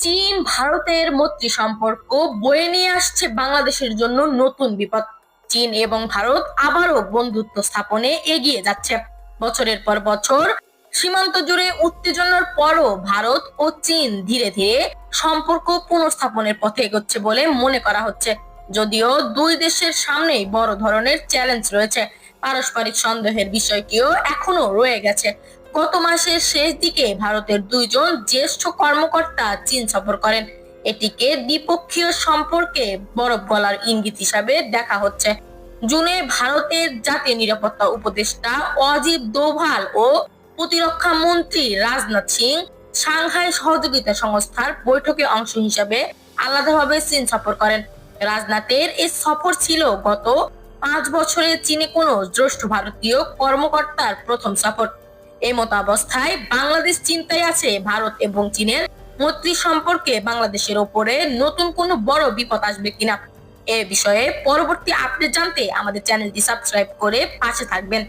চীন, ভারতের মৈত্রী সম্পর্ক বয়ে নিয়ে আসছে বাংলাদেশের জন্য নতুন বিপদ। চীন এবং ভারত আবারও বন্ধুত্ব স্থাপনে এগিয়ে যাচ্ছে। বছরের পর বছর সীমান্ত জুড়ে উত্তেজনার পরও ভারত ও চীন ধীরে ধীরে সম্পর্ক পুনঃস্থাপনের পথে এগোচ্ছে বলে মনে করা হচ্ছে। যদিও দুই দেশের সামনেই বড় ধরনের চ্যালেঞ্জ রয়েছে। পারস্পরিক সন্দেহের বিষয়টিও এখনও রয়ে গেছে। গত মাসের শেষ দিকে ভারতের দুইজন জ্যেষ্ঠ কর্মকর্তা চীন সফর করেন। এটিকে দ্বিপক্ষীয় সম্পর্কে বরফ গলার ইঙ্গিত হিসাবে দেখা হচ্ছে। জুনে ভারতের জাতীয় নিরাপত্তা উপদেষ্টা অজিত দোভাল ও প্রতিরক্ষা মন্ত্রী রাজনাথ সিং সাংহাই সহযোগিতা সংস্থার বৈঠকে অংশ হিসাবে আলাদাভাবে চীন সফর করেন। রাজনাথের এই সফর ছিল গত পাঁচ বছরে চীনে কোনো জ্যেষ্ঠ ভারতীয় কর্মকর্তার প্রথম সফর। এই মতাবস্থায় বাংলাদেশ চিন্তায় আছে, ভারত এবং চীনের মৈত্রী সম্পর্কে বাংলাদেশের ওপরে নতুন কোনো বড় বিপদ আসবে কিনা? এ বিষয়ে পরবর্তী আপডেট জানতে আমাদের চ্যানেলটি সাবস্ক্রাইব করে পাশে থাকবেন।